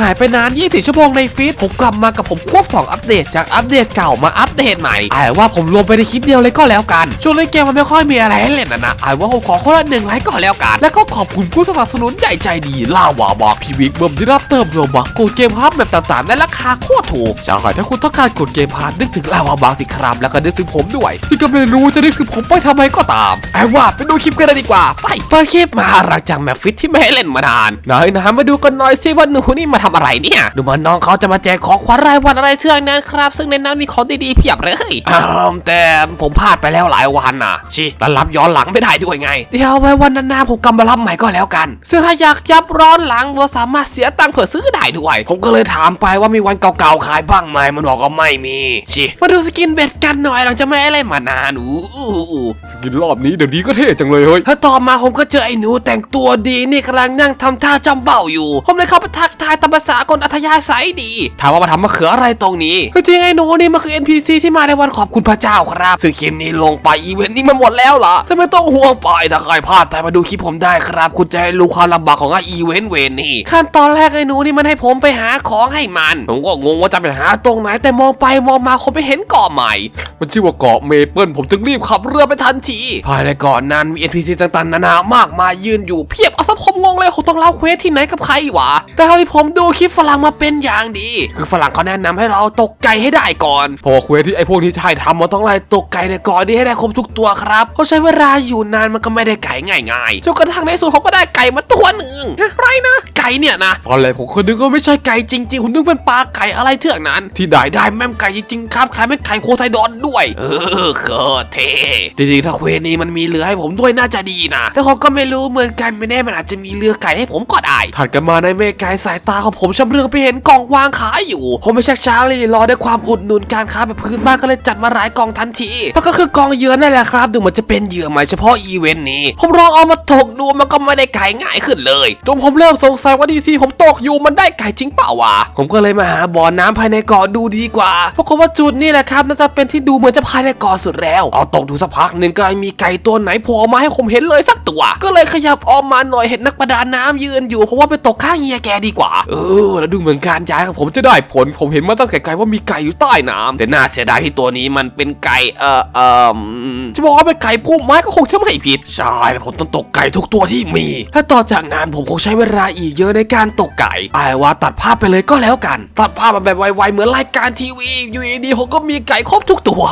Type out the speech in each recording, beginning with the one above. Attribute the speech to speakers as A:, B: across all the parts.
A: หายไปนาน 24 ชั่วโมงในฟีดผมกลับมากับผมควบ 2 อัปเดต จากอัปเดตเก่ามาอัปเดตใหม่ไอ้ว่าผมรวมไปในคลิปเดียวเลยก็แล้วกัน ช่วงเล่นเกมมันไม่ค่อยมีอะไรให้เล่นนะนะไอ้ว่าผมขอคนละหนึ่งไลค์ก่อนแล้วกัน แล้วก็ขอบคุณผู้สนับสนุนใหญ่ใจดีล่าวาบอกพีวิกเบิ่มที่รับเติมโรบักกดเกมฮาร์ดแบบต่างๆในราคาโคตรถูกจะใช่ถ้าคุณต้องการกดเกมฮาร์ดนึกถึงลาวาบอกสิครับแล้วก็นึกถึงผมด้วย ที่ก็ไม่รู้จะนึกถึงผมไปทำไมก็ตามไอ้ว่าไปดูคลิปกันเลยดีกว่า ไปเปิดคลิปมาหลังจากแมปฟิตที่ไม่ให้เล่นมานานไหนนะมาดูกันหน่อยสิว่าหนูนี่มาทำอะไรเนี่ยดูเหมันน้องเขาจะมาแจกของขวัญรายวันอะไรเชื่องนั้นครับ ซึ่งในนั้นมีของดีๆเพียบเลยอ้าวแต่ผมพลาดไปแล้วหลายวันน่ะชิแล้วรับย้อนหลังไม่ได้ด้วยไง เดี๋ยวไว้วันหน้าๆผมกำมารับใหม่ก็แล้วกัน ซึ่งถ้าอยากยับร้อนหลังเราสามารถเสียตังค์เผื่อซื้อได้ด้วย ผมก็เลยถามไปว่ามีวันเก่าๆขายบ้างไหมมันบอกว่าไม่มีชิมาดูสกินเบ็ดกันหน่อยหลังจากไม่ได้เล่นมานานอู้อู้อู้
B: สกินรอบนี้เดี๋ยวนี้ก็เท่จังเลยเฮ้ย
A: ถ้าต่อมาผมก็เจอไอ้หนูแต่งตัวดีนี่กำลังนั่งทำท่าจำเบ้าอยู่ ผมเลยเข้าไปทักทายตามภาษาคนอัธยาศัยดี ถามว่ามาทำมะเขืออะไรตรงนี้คือจริงไอ้หนูนี่มันคือ NPC ที่มาในวันขอบคุณพระเจ้าครับ ซึ่งคลิปนี้ลงไปอีเวนต์นี้มันหมดแล้วเหรอแต่ไม่ต้องห่วงไปถ้าใครพลาดไปมาดูคลิปผมได้ครับ คุณจะได้รู้ความลำบากของไอ้อีเวนต์เวนนี่ขั้นตอนแรกไอ้หนูนี่มันให้ผมไปหาของให้มันผมก็งงว่าจะไปหาตรงไหนแต่มองไปมองมาผมไปเห็นเกาะใหม่
B: มันชื่อว่าเกาะเมเปิลผมจึงรีบขั
A: ขับเรือไปทันทีภายในเก่อนนั้นมี NPC ต่างๆนานามากมายยืนอยู่เพียบเอาสักผมงงเลยผมต้องเล่าเควสที่ไหนกับใครวะแต่เท่าที่ผมดูคลิปฝรั่งมาเป็นอย่างดี คือฝรั่งเขาแนะนำให้เราตกไก่ให้ได้ก่อน
B: พอเควสที่ไอ้พวกนี้ใช่ทำ
A: ทำมันต้องไล่ตกไก่ในก่อนนี้ให้ได้ครบทุกตัวครับเขาใช้เวลาอยู่นานมันก็ไม่ได้ไก่ง่ายๆจนกระทั่งในสุดเขาก็ได้ไก่มาตัวหนึ่งฮะไรนะไก่เนี่ยนะ
B: ตอนแรกผมก็นึกว่าไม่
A: ใช่ไก่จริงๆผมนึกเป็นปลาไก่อะไรเถื่อนนั้น ที่ได้ได้แม่มไก่จริงๆครับขายแม่ไก่โคไซดอนด้วย เออโคเทจริงๆถ้าเควสนี้มันมีเรือให้ผมด้วยน่าจะดีนะแต่เขาก็ไม่รู้เหมือนกันไม่แน่มันอาจจะมีเรือไก่ให้ผมก็ได้ถัดกันมาในเมฆไก่สายตาของผมชำเรืองไปเห็นกล่องวางขายอยู่ ผมไม่ชักช้าเลยรอด้วยความอุดหนุนการค้าแบบพื้นบ้านก็เลยจัดมาหลายกล่องทันทีแล้วก็คือกล่องเยื่อนั่นแหละครับ ดูเหมือนจะเป็นเหยื่อใหม่เฉพาะอีเวนต์นี้ ผมลองเอามาถกดูมันก็ไม่ได้ไก่ง่ายขึ้นเลยจนผมเริ่มสงสัยว่าดีซีผมตกอยู่มันได้ไก่จริงเปล่าวะผมก็เลยมาหาบ่อน้ำภายในเกาะดูดีกว่าเพราะว่าจุดนี่แหละครับน่าจะเป็นที่ดูเหมือนจะภายในเกาะสุดแล้ว เอาตกดูสักพักหนึ่งก็มีไก่ตัวไหนโผล่มาให้ผมเห็นเลยสักตัว ก็เลยขยับออกมาหน่อยเห็นนักประดาน้ำยืนอยู่เพราะว่าไปตกข้างเฮียแกดีกว่า เออแล้วดูเหมือนการย้ายของผมจะได้ผล ผมเห็นมาตั้งแต่ไกลๆว่ามีไก่อยู่ใต้น้ำแต่น่าเสียดายที่ตัวนี้มันเป็นไก่เอ่อเอ่อจะบอกว่าเป็นไก่พุ่มไม้ก็คงจะไม่ผิด ใช่แล้วผมต้องตกไก่ทุกตัวที่มีและต่อจากนั้นผมคงใช้เวลาอีกเยอะในการตกไก่ไอ้ว่าตัดภาพไปเลยก็แล้วกัน ตัดภาพมาแบบไวๆเหมือนรายการทีวีอยู่ดีๆผมก็มีไก่ครบทุกตัว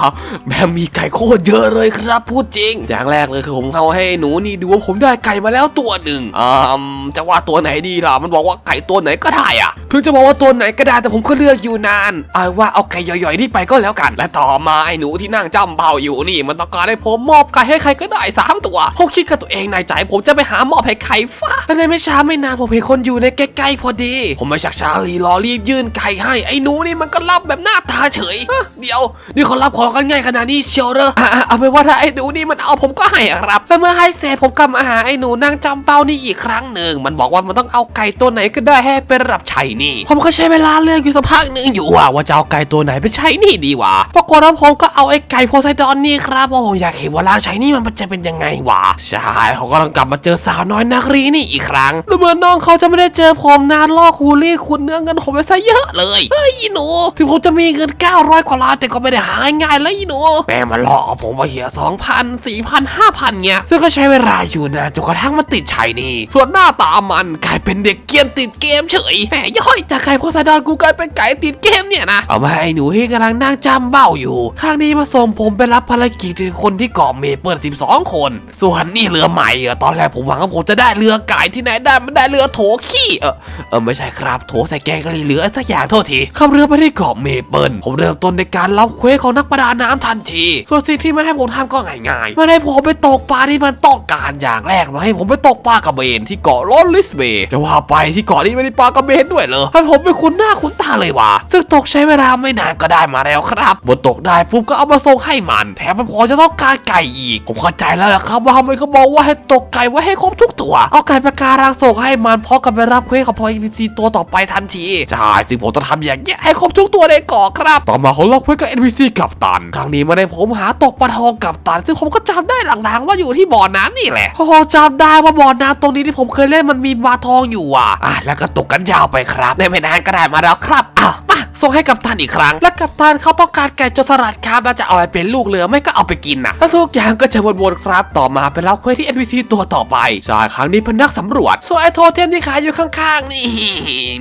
A: แบบมีไก่โคตรเยอะเลยครับพูดจริง อย่างแรกเลยคือผมเอาให้หนูนี่ดูว่าผมได้ไก่มาแล้วตัวหนึ่งอ่าจะว่าตัวไหนดีล่ะมันบอกว่าไก่ตัวไหนก็ได้อะถึงจะบอกว่าตัวไหนก็ได้แต่ผมก็เลือกอยู่นานไอ้ว่าเอาไก่ย่อยๆนี่ไปก็แล้วกัน และต่อมาไอ้หนูที่นั่งจ้ำเบาอยู่นี่ มันต้องการให้ผมมอบไก่ให้ใครก็ได้สามตัวผมคิดกับตัวเองในใจผมจะไปหามอบให้ใครฟ้าและในไม่ช้าไม่นานผมเห็นคนอยู่ในใกล้ๆพอดี ผมไม่ชักช้ารีรอรีบยื่นไก่ให้ไอ้หนูนี่มันก็รับแบบหน้าตาเฉยเดี๋ยวนี่เขารับของกันง่ายขนาดนี้เชียวเหรออะอะเอาไปนว่าถ้าไอ้หนูนี่มันเอาผมก็ให้อะครับแล้วเมื่อให้เสร็จผมกลับมาหารไอ้หนูนั่งจำเปานี่อีกครั้งหนึ่งมันบอกว่ามันต้องเอาไก่ตัวไหนก็ได้ให้เป็นรับชัยนี่ ผมก็ใช้เวลาเลือกอยู่สักพักหนึ่งอยู่ว่าว่าจะเอาไก่ตัวไหนเป็นชัยนี่ดีวะปรากฏว่าผมก็เอาไอ้ไก่โพไซดอนนี่ครับเพราะผมอยากเห็นว่าร่างชัยนี่มันจะเป็นยังไงวะใช่เขากำลังกลับมาเจอสาวน้อยนักรีนี่อีกครั้งดูเหมือนน้องเขาจะไม่ได้เจอผมนานล่อคูรีดคุณเนื้อเงินผมไปซะเยอะเลยเฮ้ยหนูถึงผมจะมีเงิน 900กว่าล้านแต่ก็ไม่ได้หาง่ายๆเลยหนูแม่มาหลอกผมมาเหี้ย2,000 4,000 5,000เงี้ยซึ่งก็ใช้เวลาอยู่นะจนกระทั่งมาติดชัยนี่ ส่วนหน้าตามันกลายเป็นเด็กเกียนติดเกมเฉยแหมย่อยจากไก่โพไซดอนกูกลายเป็นไก่ติดเกมเนี่ยนะเอามาให้หนูที่กำลังนั่งจำเบ้าอยู่ข้างนี้มาส่งผมไปรับภารกิจคนที่เกาะเมเปิล12 คน ส่วนนี่เรือใหม่อะตอนแรกผมหวังว่าผมจะได้เรือไก่ที่ไหนได้มันได้เรือโถขี้เออเออไม่ใช่ครับโถใส่แกงกะหรี่เหลือสักอย่างโทษทีขับเรือไปที่เกาะเมเปิลผมเริ่มต้นในการรับเควสของนักประดาน้ำทันที ส่วนสิ่งที่มันให้ผมทำก็ง่ายๆมันให้ผมไปตกปลาที่มันต้องการอย่างแรกมาให้ผมไปตกปลากระเบนที่เกาะลอนลิสเบย์จะว่าไปที่เกาะนี้ไม่ได้ปลากระเบนด้วยเหรอให้ผมไปคุ้นหน้าคุ้นตาเลยว่ะซึ่งตกใช้เวลาไม่นานก็ได้มาแล้วครับบนตกได้ปุ๊บก็เอามาส่งให้มัน แถมมันพอจะต้องการไก่อีก ผมเข้าใจแล้วละครับว่าทำไมเขาบอกว่าให้ตกไก่ไว้ให้ครบทุกตัว เอาไก่ประการังส่งให้มันพร้อมกับไปรับเควสของพอ NPC ตัวต่อไปทันทีใช่ซึ่งผมจะทำอย่างเงี้ยให้ครบทุกตัวในเกาะครับต่อมาเขารับเควสกับ NPC กับตันครั้งนี้มาได้ผมหาตกปลาทองกับตัน ซึ่งผมก็จำได้หลังๆว่าอยู่ที่บ่อน้ำนี่แหละพอจำได้ว่าบ่อน้ำตรงนี้ที่ผมเคยเล่นมันมีปลาทองอยู่อะอะแล้วก็ตกกันยจ้าไปครับในไม่นานก็ได้มาแล้วครับอ้าวมา ส่งให้กัปตันอีกครั้ง และกัปตันเขาต้องการไก่จรสลัดครับแล้วจะเอาไปเป็นลูกเรือไม่ก็เอาไปกินนะแล้วทุกอย่างก็จะวนๆครับ ต่อมาเป็นรับเควสที่ NPC ตัวต่อไปใช่ครั้งนี้เป็นนักสำรวจส่วนไอโทเทมที่ขายอยู่ข้างๆ นี่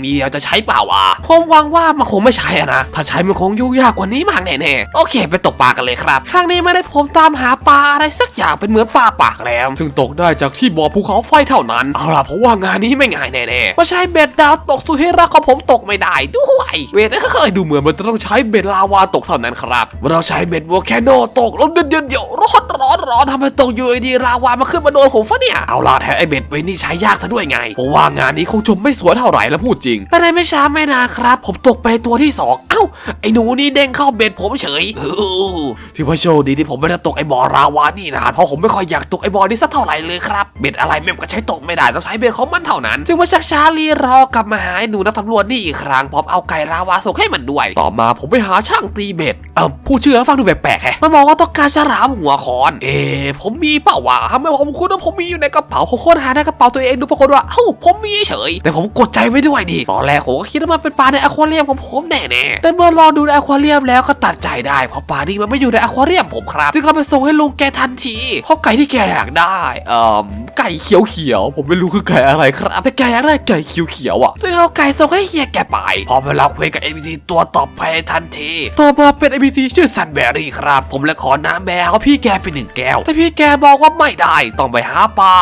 A: มีเดียวจะใช้เปล่าวะผมหวังว่ามันคงไม่ใช่อะนะถ้าใช้มันคงยุ่งยากกว่านี้มากแน่ๆโอเค ไปตกปลากันเลยครับครั้งนี้ไม่ได้ผมตามหาปลาอะไรสักอย่างเป็นเหมือนปลาปากแหลม
B: ซึ่งตกได้จากที่บ่อภูเขาไฟเท่านั้น
A: เอาล่ะเพราะว่างานนี้ไม่ง่ายแน่ๆว่าใช้เบ็ดดาวตกสุดที่รักของผมตกไม่ได้ด้วยเวทเอ้ยดูเหมือนมันจะต้องใช้เบ็ดลาวาตกเท่านั้นครับ เราใช้เบ็ดวอลแคนโนตกแล้วเดือดเดือดเดี๋ยวร้อนร้อนร้อนทำไมตกอยู่ดีลาวามาขึ้นมาโดนผมฟะเนี่ย เอาล่ะแถมไอเบ็ดเวนี่ใช้ยากซะด้วยไง เพราะว่างานนี้คงจมไม่สวยเท่าไหร่แล้วพูดจริง แต่ในไม่ช้าไม่นานครับ ผมตกไปตัวที่สอง อ้าไอหนูนี่เด้งเข้าเบ็ดผมเฉยเออที่ว่าโชคดีที่ผมไม่ได้ตกไอบอลาวานี่นะเพราะผมไม่ค่อยอยากตกไอบ่อนี้สักเท่าไหร่เลยครับเบ็ดอะไรแม่งก็ใช้ตกไม่ได้ต้องใช้เบ็ดของมันเท่านั้นจึงมาชักช้ารีรอกลับมาหาไอ้หนูนักตำรวจนี่อีกครั้งพร้อมเอาไก่ลาวาส่งให้มันด้วย ต่อมาผมไปหาช่างตีเบ็ดเออผู้เชื่อแล้วฟังดูแปลกๆแฮะมันบอกว่าต้องการฉลามหัวคอน เอผมมีเปล่าวะทำไมผมคุณว่าผมมีอยู่ในกระเป๋าผมค้นหาในกระเป๋าตัวเองดูปรากฏว่าเอ้าผมมีเฉย แต่ผมกดใจไม่ด้วยดิตอนแรกผมก็คิดว่ามันเป็นปลาในอควาเรียมของผมแน่ๆแต่เมื่อลองดูในอควาเรียมแล้วก็ตัดใจได้เพราะปลานี่มันไม่อยู่ในอควาเรียมผมครับ จึงเอาไปส่งให้ลุงแกทันทีเพราะไก่ที่แกอยากได้เอ่อ ไก่เขียวเขียวๆผมไม่รู้คือไก่อะไรครับแต่แกอยากได้ไก่เขียวเขียวๆอะจึงเอาไก่ส่งให้เฮียแกไปพอไปรับควสกับ NPC ตัวต่อไปทันทีต่อมาเป็น NPC ชื่อซันแบรี่ครับ ผมเลยขอน้ำแบร์เขาพี่แกไปหนึ่งแก้ว แต่พี่แกบอกว่าไม่ได้ ต้องไปหาปลา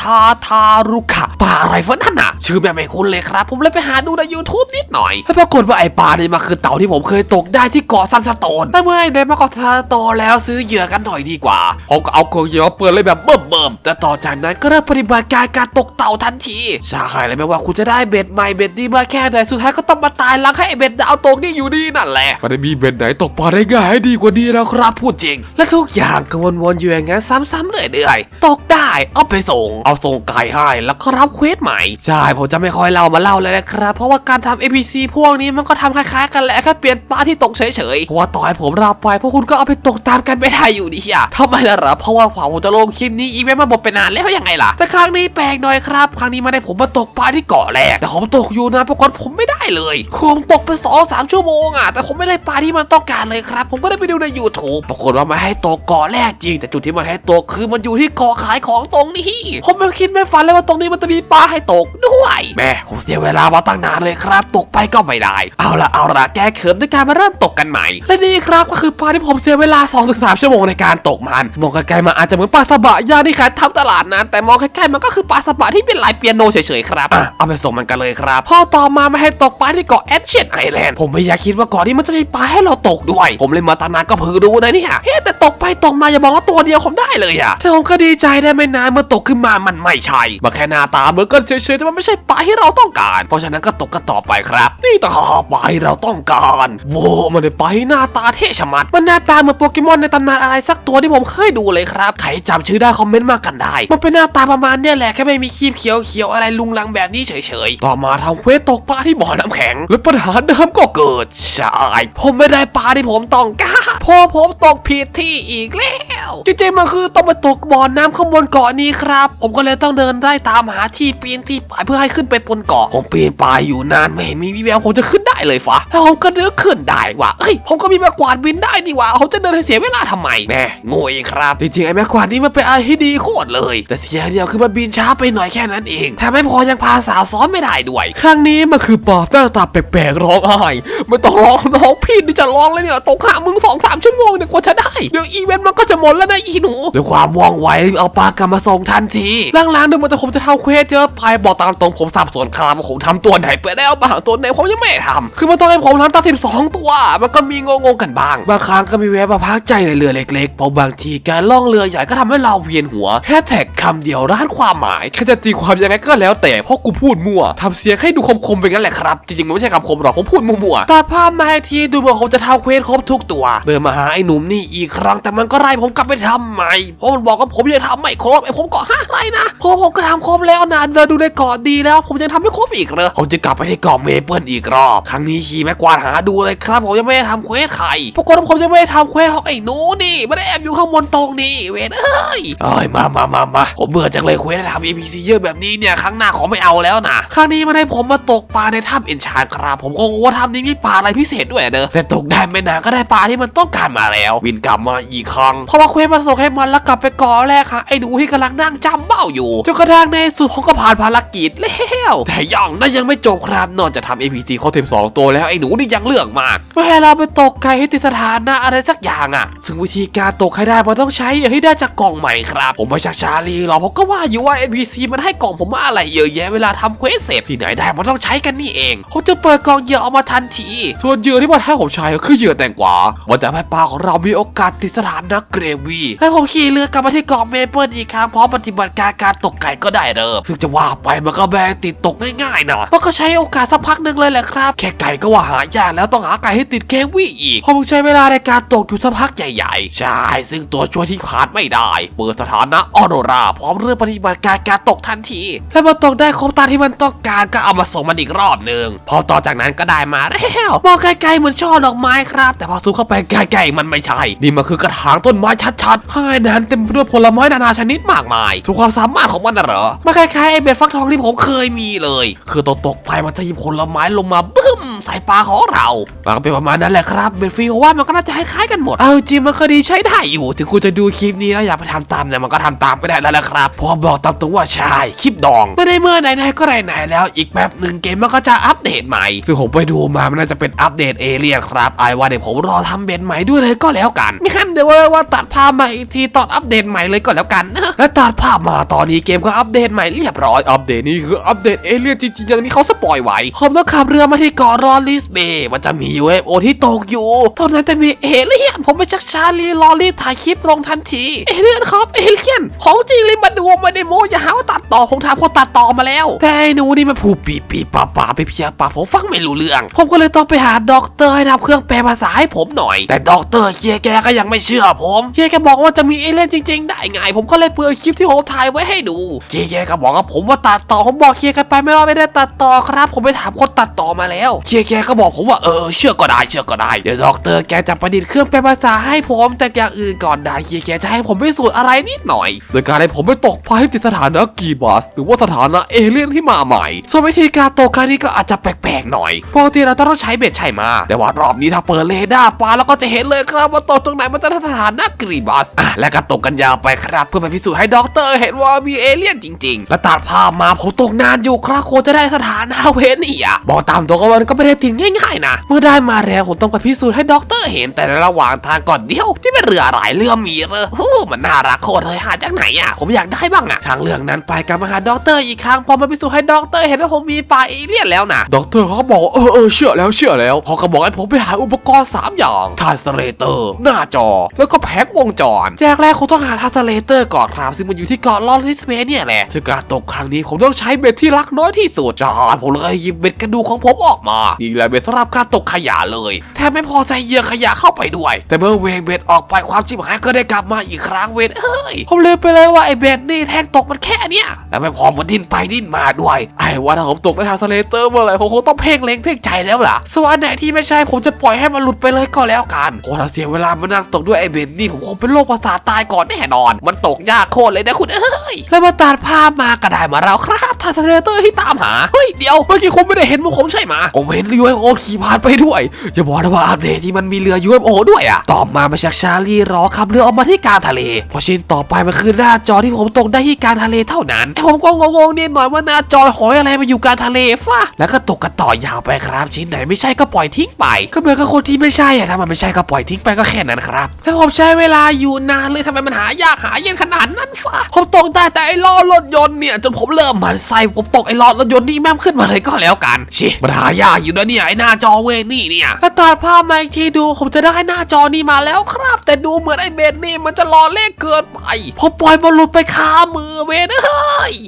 A: ทาทารุกะปลาอะไรฟะนั่นน่ะ ชื่อแบบไม่คุ้นเลยครับ ผมเลยไปหาดูใน YouTube นิดหน่อยแล้วปรากฏว่าไอ้ปลานี่มันคือเต่าที่ผมเคยตกได้ที่เกาะซันสโตนแต่เมื่อได้มาเกาะซันสโตนแล้วซื้อเหยื่อกันหน่อยดีกว่า
B: ผมก็เอาเครื่องเหยาเปิดเลยแบบเบิ่มเบิ่ม
A: แต่ต่อจากนั้นก็เริ่มปฏิบัติการการตกเต่าทันทีใช่เลยไม่ว่าคุณจะได้เบ็ดใหม่เบ็ดดีมาแค่ไหนสุดท้ายก็ต้องมาตายหลังให้เบ็ดดาวตกนี่อยู่ดีนั่นแหละ
B: มันได้มีเบ็ดไหนตกปลาได้ง่ายดีกว่านี้แล้ว
A: ครับพูดจริง และทุกอย่างก็วนๆอยู่อย่างนั้นซ้ำๆเรื่อยๆตกได้เอาไปส่ง เอาส่งไก่ให้แล้วก็รับเควสใหม่ใช่ผมจะไม่ค่อยเล่ามาเล่าเลยนะครับเพราะว่าการทำ APC พวกนี้มันก็ทำคล้ายๆกันแหละแค่เปลี่ยนปลาที่ตกเฉยๆเพราะว่าต่อให้ผมรับไปพวกคุณก็เอาไปตกตามกันไม่ได้อยู่ดีอะทำไมล่ะเหรอเพราะว่าผมจะลงคลิปนี้อีเวนต์มาหมดไปนานแล้วยังไงล่ะ แต่ครั้งนี้แปลกหน่อยครับ ครั้งนี้ไม่ได้ผมมาตกปลาที่เกาะแรกแต่ผมตกอยู่นะปรากฏผมไม่ได้เลยผมตกไปสองสามชั่วโมงอะแต่ผมไม่ได้ปลาที่มันต้องการเลยครับ ผมก็ได้ไปดูใน YouTube ปรากฏว่ามันให้ตกเกาะแรกจริง แต่จุดที่มันให้ตกคือมันอยู่ที่เกาะขายของตรงนี้ผมไม่คิดไม่ฝันเลยว่าตรงนี้มันจะมีปลาให้ตกด้วยแม่ผมเสียเวลามาตั้งนานเลยครับ ตกไปก็ไม่ได้ เอาละเอาละแก้เขิมด้วยการมาเริ่มตกกันใหม่ และนี่ครับก็คือปลาที่ผมเสียเวลา2-3ชั่วโมงในการตกมันมองไกลๆมันอาจจะเหมือนปลาสบะย่างที่ขายทำตลาดนั้น แต่มองใกล้ๆมันก็คือปลาสบะที่เป็นลายเปียโนเฉยๆครับอะเอาไปส่งมันกันเลยครับพอต่อมาไม่ให้ตกปลาที่เกาะแอชเชนไอแลนด์ผมไม่อยากคิดว่าเกาะนี้มันจะมีปลาให้เราตกด้วย ผมเลยมาตั้งนานก็เพิ่งรู้นะเนี่ยเฮ้แต่ตกไปตกมาอย่ามองว่าตัวเดียวผมได้เลยอะแต่ผมก็ดีใจได้ไม่นานเมื่อตกขึ้นมามันไม่ใช่มาแค่หน้าตาเหมือนกันเฉยๆแต่มันไม่ใช่ปลาที่เราต้องการ เพราะฉะนั้นก็ตกกันต่อไปครับ นี่ต่อปลาที่เราต้องการโว้มันได้ปลาที่หน้าตาเท่ชะมัด มันหน้าตาเหมือนโปเกมอนในตำนานอะไรสักตัวที่ผมเคยดูเลยครับใครจำชื่อได้คอมเมนต์มากันได้ มันเป็นหน้าตาประมาณเนี่ยแหละแค่ไม่มีคีบเขียวเขียวๆอะไรลุงลังแบบนี้เฉยๆ ต่อมาทำเควสตกปลาที่บ่อน้ำแข็ง และปัญหาเดิมก็เกิดใช่ผมไม่ได้ปลาที่ผมต้องการเพอผมตกผิดที่อีกแล้วจริงๆมันคือต้องไปตกบ่อน้ำข้างบนเกาะนี้ครับ ผมก็เลยต้องเดินได้ตามหาที่ปีนที่ป่ายเพื่อให้ขึ้นไปบนเกาะผมปีนป่ายอยู่นานไม่เห็นมีวิแววผมจะขึ้นได้เลยฟะแล้วผมก็นึกขึ้นได้ว่าเอ้ยผมก็มีแม่กวาดบินได้นี่ว่าผมจะเดินให้เสียเวลาทำไมแม่โง่เองครับจริงๆไอ้แม่กวาดนี่มันเป็นอะไรที่ดีโคตรเลยแต่เสียเดียวคือมันบินช้าไปหน่อยแค่นั้นเองแถมไม่พอยังพาสาวซ้อนไม่ได้ด้วย ครั้งนี้มันคือปอบหน้าตาแปลกๆร้องไห้ไม่ต้องร้องน้องพี่นี่จะร้องเลยเนี่ยตกหามึงสองสามชั่วโมงเนี่ยกว่าจะได้ เดี๋ยวอีเวนต์มันก็จะหมดแล้วนะอีหนูด้วยความว่องไวเอาปลากลับมาส่งทันทีล่างๆเดูเหมันจะผมจะทำเควสเจอพายบอกตามตรงผมสับสนครับว่าผมทำตัวไหนไปแล้วบ้างตัวไหนผมยังไม่ทำคือมันต้องให้ผมทำตั้งสิบสองตัว มันก็มีงงๆกันบ้างบางครั้งก็มีแวะมาพักใจในเรือเล็กๆเพราะบางทีการล่องเรือใหญ่ก็ทำให้เราเวียนหัวแค่แท็กคำเดียวร้านความหมายแค่จะตีความยังไงก็แล้วแต่เพราะกูพูดมั่วทำเสียงให้ดูคมๆไปงั้นแหละครับ จริงๆมันไม่ใช่คำคมหรอกผมพูดมั่วๆตัดภาพมาทีดูเหมือนผมจะทำเควสครบทุกตัวเดินมาหาไอ้หนุ่มนี่อีกครั้งแต่มันก็ไล่ผมกลับไปทำใหม่เพราะมันบอกว่าผมยังทำไม่ครบไอ้ผมก็ห้าไรนะเพราะผมก็ทำครบแล้วนะเดินดูในเกาะดีแล้ว ผมยังทำไม่ครบอีกเลยผมจะกลับไปที่เกาะเมเปิลอีกรอบครั้งนี้ขี่แม่กวาดหาดูเลยครับผมยังไม่ได้ทำเควสใครปรากฏว่าผมยังไม่ได้ทำเควสของไอ้หนูนี่ไม่ได้แอบอยู่ข้างบนตรงนี้เวนเอ้ยเอ้ยมามามามาผผมเบื่อจังเลยเควสทำ NPC เยอะแบบนี้เนี่ยครั้งหน้าขอไม่เอาแล้วนะครั้งนี้มันให้ผมมาตกปลาในถ้ำเอ็นชานครับผมก็งงว่าถ้ำนี้มีปลาอะไรพิเศษด้วยเนอะแต่ตกได้ไม่นานก็ได้ปลาที่มันต้องการมาแล้ว วินกลับมาอีกครั้งเพราะว่าเควสมันส่งให้มันแล้วกลับไปกาะแรกค่ะไอ้หนูที่กำลังนั่งจำเบ้าอยู่จนกระทั่งในสุดผมก็ผ่านภารกิจแล้วแต่ยังนั่นยังไม่จบครับนอกจากทำ NPC เขาเต็มสองตัวแล้วไอ้หนูนี่ยังเลือกมากเมื่อเราไปตกไก่ให้ติดสถานะอะไรสักอย่างอะซึ่งวิธีการตกให้ได้มันต้องใช้ให้ได้จากกล่องใหม่ครับ ผมไม่ชักชาลีหรอผมก็ว่าอยู่ว่า NPC มันให้กล่องผมมาอะไรเยอะแยะเวลาทำเควสเสพที่ไหนได้มันต้องใช้กันนี่เองผมจะเปิดกล่องเหยื่อออกมาทันที ส่วนเหยื่อที่มาให้ผมใช้ก็คือเหยื่อแตงกวาวันแต่ให้ปลาของเรามีโอกาสติดสถานะเกรวีและผมขี่เรือกลับมาที่เกาะเมเปิลอีกครั้งพร้อมปฏิบัติการการตกไก่ก็ได้เริ่มซึ่งจะว่าไปมันก็แบงติดตกง่ายๆนะมันก็ใช้โอกาสสักพักหนึ่งเลยแหละครับ แค่ไก่ก็ว่าหายากแล้วต้องหาไก่ให้ติดเกวีอีกผมใช้เวลาในการตกอยู่สักพักใหญ่ๆ ใช่ ซึ่งตัวช่วยที่ขาดไม่ได้ เปิดสถานะออโรราพร้อมเริ่มปฏิบัติการการตกทันที และพอตกได้ครบตามที่มันต้องการก็เอามาส่งมันอีกรอบหนึ่งพอต่อจากนั้นก็ได้มาแล้วมองไกลๆเหมือนช่อดอกไม้ครับ แต่พอซูมเข้าไปใกล้ๆมันไม่ใช่ นี่มันคือกระถางต้นไม้ชัดๆข้างในนั้นเต็มไปด้วยผลไม้นานาชนิดมากมายสู่ความสามารถของมันนะเหรอมันคล้ายๆไอเบ็ดฟักทองที่ผมเคยมีเลย คือตกตกไปมันจะหยิบผลไม้ลงมาบึ้มใส่ปลาของเรามันก็เป็นประมาณนั้นแหละครับเบ็ดฟรีเพราะว่ามันก็น่าจะคล้ายๆกันหมดเอาจริงมันก็ดีใช้ได้อยู่ ถึงคุณจะดูคลิปนี้แล้วอยากไปทำตามเนี่ยมันก็ทำตามไม่ได้แล้วละครับเพอบผมบอกตามตรงว่าใช่คลิปดอง ไม่ได้เมื่อไหนๆก็ไหนๆแล้ว อีกแป๊บหนึ่งเกมมันก็จะอัปเดตใหม่ ซึ่งผมไปดูมามันน่าจะเป็นอัปเดตเอเลียนครับไอว่าเดี๋ยวผมรอทำเบนใหม่ด้วยเลยก็แล้วกันงั้นเดี๋ยวว่าตัดภาพมาอีกทีตอนอัปเดตใหม่เลยก็แล้วกันนะและตัดภาพมาตอนนี้เกมก็อัปเดตใหม่เรียบร้อยอัปเดตนี้คืออัปเดตเอเลียนจริงๆอย่างที่เขาสปอยไว้ผมต้องขับเรือมาที่เกาะรอลิสเบย์มันจะมี UFO ที่ตกอยู่ตอนนั้นจะมีเอเลี่ยนผมไปชักชาลีรอรีบถ่ายคลิปลงทันทีเอเลียนครับเอเลียนของจริงเลยมาดูไม่ได้โมอย่าหาว่าตัดต่อผมถามคนตัดต่อมาแล้ว แต่ไอ้หนูนี่มันผูปีปีปาปาไปเพียปาผมฟังไม่รู้เรื่อง ผมก็เลยต้องไปหาด็อกเตอร์ให้ทำเครื่องแปลภาษาให้ผมหน่อย แต่ด็อกเตอร์เฮียแกก็ยังไม่เชื่อผมเฮียแกบอกว่าจะมีเอเลี่ยนจริง ๆ ได้ไง ผมก็เลยเปิดคลิปที่ผมถ่ายไว้ให้ดูเฮียแกก็บอกว่าผมว่าตัดต่อผมบอกเฮียแกไปไม่รอดไม่ได้ตัดต่อครับ ผมไปถามคนตัดต่อมาแล้วเฮียแกก็บอกผมว่าเออเชื่อก็ได้เชื่อก็ได้เดี๋ยวด็อกเตอร์แกจะประดิษฐ์เครื่องแปลภาษาให้ผมแต่อย่างอื่นก่อนได้เฮียแกจะให้ผมไปสูตรอะไรนิดหน่อย โดยการให้ผมไปตกปลาให้ติดสถานะกีบัสหรือว่าสถานะเอเลี่ยนที่มาใหม่ ส่วนวิธีการตกครั้งนี้ก็อาจจะแปลกๆหน่อยปกติเราต้องใช้เบ็ดใช่มา แต่ว่ารอบนี้ถ้าเปิดเรดาร์ปลาแล้วก็จะเห็นเลยครับว่าตกตรงไหนมันจะสถานะกีบัสอะและก็ตกกันยาวไปครับ เพื่อไปพิสูจน์ให้ด็อกเตอร์เห็นว่ามีเอเลี่ยนจริง ๆ และตัดภาพมาผมตกนานอยู่ครับโคจะได้สถานะเวนี่อะบอกตามตรงก็มันก็ไม่ได้ติดง่ายๆนะเมื่อได้มาแล้วผมต้องไปพิสูจน์ให้ด็อกเตอร์เห็นแต่ในระหว่างทางก่อนเดียวนี่เป็นเรืออะไรเรือมีเหรอโอ้มันน่ารักโคตรเลยหาจากไหนอะผมอยากได้บ้างอะทางเรื่องนั้นไปกลับมาหาด็อกเตอร์อีกครั้งพอมาพิสูจน์ให้ด็อกเตอร์เห็นว่าผมมีปลาเอเลี่ยนแล้วนะ
B: ด็อกเตอร์เขาก็บอกเออเออเชื่อแล้วเชื่อแล้ว
A: พอก็บอกให้ผมไปหาอุปกรณ์ 3 อย่างทาสเลเตอร์ หน้าจอ แล้วก็แพ็กวงจรแจกแรกคงต้องหาทาสเลเตอร์ก่อนครับซึ่งมันอยู่ที่เกาะลอริสเมเนี่ยแหละซึ่งการตกครั้งนี้ผมต้องใช้เบ็ดที่รักน้อยที่สุดจานผมเลยหยิบเบ็ดกระดูกของผมออกมานี่แหละเบ็ดสำหรับการตกขยะเลยแถมไม่พอใจเหยื่อขยะเข้าไปด้วย แต่เมื่อเวงเบ็ดออกไปความชิบหายก็ได้กลับมาอีกครั้งเวนเอ้ยผมลืมไปเลยว่าไอ้เบ็ดนี่แทงตกมันแค่เนี้ยแล้วไม่พอมันดิ้นไปดิ้นมาด้วย ไอ้ว่าถ้าผมตกในทาสเลเตอร์เมื่อไหร่ผมคงต้องเพ่งเล็งเพ่งใจแล้วล่ะ ส่วนอันไหนที่ไม่ใช่ผมจะปล่อยให้มันหลุดไปเลยก็แล้วกันโคตรเสียเวลามานั่งตกด้วยไอ้เบนนี่ผมคงเป็นโรคประสาทตายก่อนแน่นอน มันตกยากโคตรเลยนะคุณเอ้ย แล้วมาตัดภาพมากระได้มาแล้วครับทาสเลเตอร์ที่ตามหา เฮ้ยเดี๋ยวเมื่อกี้คุณไม่ได้เห็นพวกผมใช่ไหมผมเห็น UFO ขี่ผ่านไปด้วยอย่าบอกนะว่าอัปเดตที่มันมีเรือ UFO ด้วยอะต่อมามาจากชาลีรอขับเรือออกมาที่กลางทะเลพราะชิ้นต่อไปมันคือหน้าจอที่ผมตกได้ที่กลางทะเลเท่านั้นไอผมก็งงๆนิดหน่อยว่าหน้าจอหอยอะไรมาอยู่กลางทะเลฟ้าแล้วก็ตกกันต่อยาวไปครับ ชิ้นไหนไม่ใช่ก็ปล่อยทิ้งไป ก็เหมือนกับคนที่ไม่ใช่อะถ้ามันไม่ใช่ก็ปล่อยทิ้งไปก็แค่นั้นครับแล้วผมใช้เวลาอยู่นานเลยทำไมมันหายากหาเย็นขนาดนั้นฟ้าผมตกได้แต่ไอ้ล้อรถยนต์เนี่ยจนผมเริ่มหมันไส้ผมตกไอ้ล้อรถยนต์นี่แม่งขึ้นมาเลยก็แล้วกันชิมันหายากอยู่นะเนี่ยไอ้หน้าจอเวนี่เนี่ยแล้วตัดภาพมาอีกทีดูผมจะได้หน้าจอนี่มาแล้วครับ แต่ดูเหมือนไอ้เบนนี่มันจะรอเลขเกินไปพอปล่อยมันหลุดไปคามือเวนะ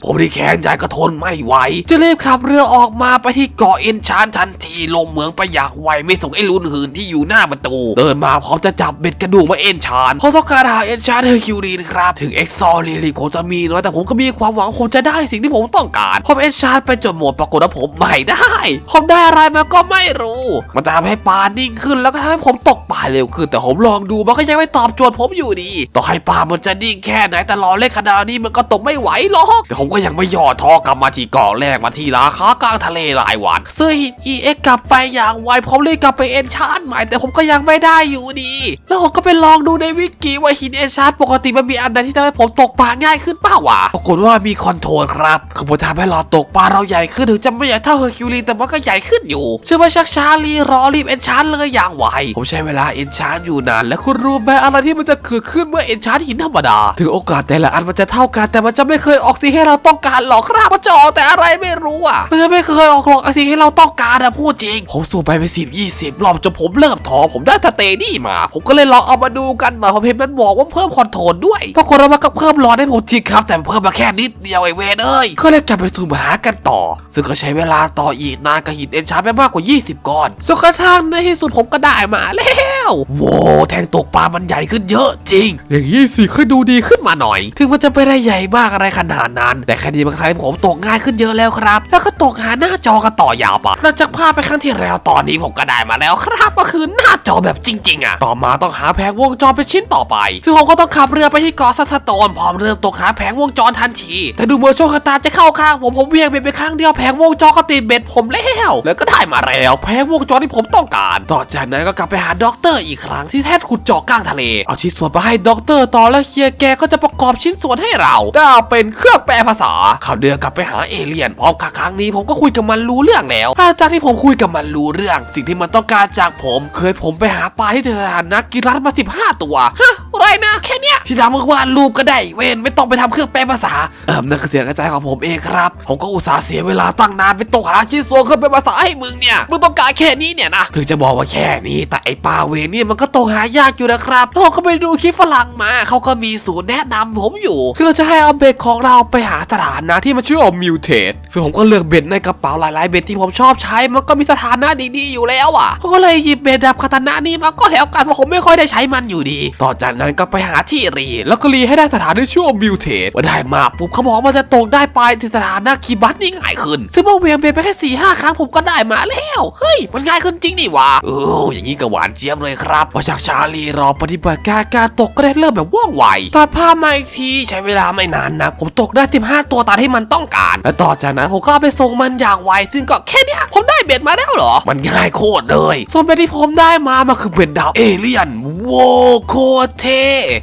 A: ผมด้แค้นใจก็ทนไม่ไหว จะรีบขับเรือออกมาไปที่เกาะเอ็นชานทันทีลงเมืองไปอย่างไวไม่ส่งไอ้ลุนหืนที่อยู่หน้าประตู เดินมาพร้อมจะจับเบ็ดกระดูกมาเอ็นชานเขาต้องการหาเอ็นชานเฮอร์คิวรีนครับ ถึงเอ็กซอรีลีคงจะมีน้อยแต่ผมก็มีความหวังคงจะได้สิ่งที่ผมต้องการผมเอ็นชาร์ไปจนหมดปรากฏว่าผมไม่ได้ผมได้อะไรมาก็ไม่รู้ มันจะทำให้ปลานิ่งขึ้นแล้วก็ทำให้ผมตกปลาเร็วขึ้นแต่ผมลองดูมันก็ยังไม่ตอบโจทย์ผมอยู่ดี ต่อให้ปลามันจะนิ่งแค่ไหนแต่รอเล่นขนาดนี้มันก็ตกไม่ไหวหรอกแต่ผมก็ยังไม่ย่อท้อกลับมาที่เกาะแรกมาที่ราคากลางทะเลหลายวันซื้อหิน EX กลับไปอย่างไวผมเลยกลับไปเอนชาร์ใหม่แต่ผมก็ยังไม่ได้อยู่ดี แล้วผมก็ไปลองดูในวิกิว่าหินเอนชาร์ปกติมันมีอันใดที่ทำให้ผมตกปลาง่ายขึ้นเปล่าวะปรากฏว่ามีคอนโทรลครับคือมันทำให้เราตกปลาเราใหญ่ขึ้นถึงจะไม่ใหญ่เท่าเฮอร์คิวลีแต่มันก็ใหญ่ขึ้นอยู่เชื่อว่าชักช้ารีรอรีบเอนชาร์เลยอย่างไวผมใช้เวลาเอนชาร์อยู่นานและคุณรู้ไหมอะไรที่มันจะเกิดขึ้นเมื่อเอนชาร์หินธรรมดาถึงโอกาสแต่ละอันมันจะเท่ากันแต่มันจะไม่เคยออกสิ่งให้เราต้องการหรอกครับมันจะออกแต่อะไรไม่รู้อะ มันจะไม่เคยออกหรอกสิ่งที่เราต้องการอะพูดจริง ผมสู้ไปไปสิบยี่สิบรอบจนผมเริ่มท้อผมได้สเตดี้มา ผมก็เลยลองเอามาดูกันหน่อยผมเห็นมันบอกว่าเพิ่มคอนโทรลด้วยปรากฏว่ามันก็เพิ่มรอให้ผมทีครับ แต่เพิ่มมาแค่นิดเดียวไอเวนเอ้ยก็เลยกลับไปสู่มหากันต่อ ซึ่งก็ใช้เวลาต่ออีกนานกับหินเอนชาร์ไปมากกว่า 20ก้อนจนกระทั่งในที่สุดผมก็ได้มาแล้วโว้แทงตกปลามันใหญ่ขึ้นเยอะจริง อย่างนี้สิค่อยดูดีขึ้นมาหน่อย ถึงมันจะไม่ได้ใหญ่มากอะไรขนาดนั้นแต่แค่นี้มันทำให้ผมตกง่ายขึ้นเยอะแล้วครับ แล้วก็ตกหาหน้าจอกันต่อยาวไปหลังจากภาพไปครั้งที่แล้วตอนนี้ผมก็ได้มาแล้วครับก็คือหน้าจอแบบจริง ๆ อะ ต่อมาต้องหาแผงวงจรเป็นชิ้นต่อไป ซึ่งผมก็ต้องขับเรือไปที่เกาะซัตสโตนพร้อมเริ่มตกหาแผงวงจรทันที แต่ดูเหมือนโชคชะตาจะเข้าข้างผมผมเวียงเบ็ดไปข้างเดียวแผงวงจรก็ติดเบ็ดผมแล้ว แล้วก็ได้มาแล้วแผงวงจรที่ผมต้องการ ต่อจากนั้นก็กลับไปหาด็อกเตอร์อีกครั้งที่แท่นขุดเจาะกลางทะเลเอาชิ้นส่วนมาให้ด็อกเตอร์ต่อแล้วเฮียแกก็จะประกอบชิ้นส่วนให้เราได้เป็นเครื่องแปลภาษาข่าเดือนกลับไปหาเอเลี่ยนพร้อมครั้งนี้ผมก็คุยกับมันรู้เรื่องแล้วหลังจากที่ผมคุยกับมันรู้เรื่อง สิ่งที่มันต้องการจากผม เคยผมไปหาปลาที่สถานนักกีฬามา 15 ตัวฮะอะไรนะแค่เนี้ยที่ทำเมื่อวารูปก็ได้เวนไม่ต้องไปทำเครื่องแปลภาษาเอ่มนั่นคือเสียงกระจายของผมเองครับ ผมก็อุตส่าห์เสียเวลาตั้งนานไปตกหาชิ้นส่วนเครื่องแปลภาษาให้มึงเนี่ยมึงต้องการแค่นี้เนี่ยนะถึงจะบอกว่าแค่นี้ แต่ไอปลาเวนเนี่ยมันก็ตกหายากอยู่นะครับเราก็ไปดูคลิปฝรั่งมาเขาก็มีสูตรแนะนำผมอยู่คือเราจะให้เอาเบ็ดของเราไปหาสถานะที่มันชื่อว่ามิวเทสซึ่งผมก็เลือกเบ็ดในกระเป๋าหลายๆเบ็ดที่ผมชอบใช้ มันก็มีสถานะดีๆอยู่แล้วอะเขาก็เลยหยิบเบ็ดดับคาตานะนี้มาก็แล้วกันเพราะผมไม่ค่อยได้ใช้มันอยู่ดี ต่อจากนั้นก็ไปหาที่รี แล้วก็รีให้ได้สถานะที่ชื่อว่ามิวเทสว่าได้มาปุ๊บเขาบอกมันจะตกได้ไปที่สถานะคีย์บัตนี่ง่ายขึ้น ซึ่งเมื่อเวียงเบ็ดไปแค่สี่ห้าครั้งผมก็ได้มาแล้วเฮ้ยมันง่ายขึ้นจริงนี่วะเอออย่างนี้ก็หวานเจี๊ยบเลยครับพอจากชาลีรอปฏิบัติการการตกก็ได้เริ่มแบบว่องไวตัดภาพมาอีกทีใช้เวลาไม่นานนะผมตกได้เต็มห้าตัวตามที่มันต้องการ และต่อจากนั้นผมก็ไปส่งมันอย่างไวซึ่งก็แค่เนี้ยผมได้เบ็ดมาแล้วเหรอ มันง่ายโคตรเลยส่วนเบ็ดที่ผมได้มามันคือเบ็ดดาวเอเลี่ยนโว้โคเท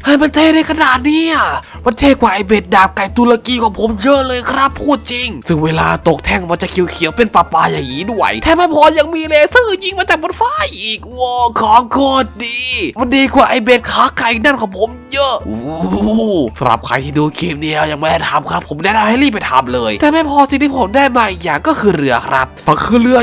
A: ให้มันเท่ในขนาดเนี้ย มันเท่กว่าไอเบ็ดดาบไก่ตุรกีของผมเยอะเลยครับ พูดจริง ซึ่งเวลาตกแท่งมันจะเขียวๆเป็นปลาปลาอย่างนี้ด้วยแถมไม่พอยังมีเลเซอร์ยิงมาจากบนฟ้าอีกว้าวของโคตรดี มันดีกว่าไอเบ็ดขาไก่นั่นของผมเยอะสำหรับใครที่ดูคลิปนี้แล้วยังไม่ได้ทำครับ ผมแนะนำให้รีบไปทำเลย แต่ไม่พอสิ่งที่ผมได้มาอีกอย่างก็คือเรือครับมันคือเรือ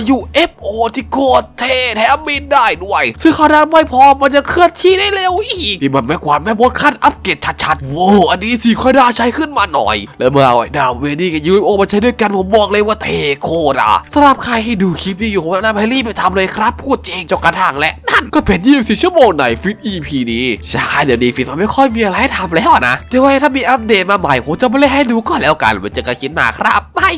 A: UFO ที่โคตรเท่แถมบินได้ด้วยซึ่งขนาดไม่พอมันจะเคลื่อนที่ได้เร็วอีกนี่มันไม่กวาดแม่บดขั้นอัปเกรดชัดๆโว้อันนี้สิค่อยได้ใช้ขึ้นมาหน่อย แล้วเมื่อเอาไอ้ดาวเวนี่กับ UFO มาใช้ด้วยกันผมบอกเลยว่าเท่โคตรอะสำหรับใครที่ดูคลิปนี้อยู่ผมแนะนำให้รีบไปทำเลยครับ พูดจริงจนกระทั่งและนั่นก็เป็น24ชั่วโมงในฟิต EP นี้ใช่เดี๋ยวนี้ฟิตมันไม่ค่อยมีอะไรให้ทำแล้วอะนะแต่ว่าถ้ามีอัปเดตมาใหม่ผมจะมาเล่นให้ดูก่อนแล้วกันไว้เจอกันคลิปหน้าครับบาย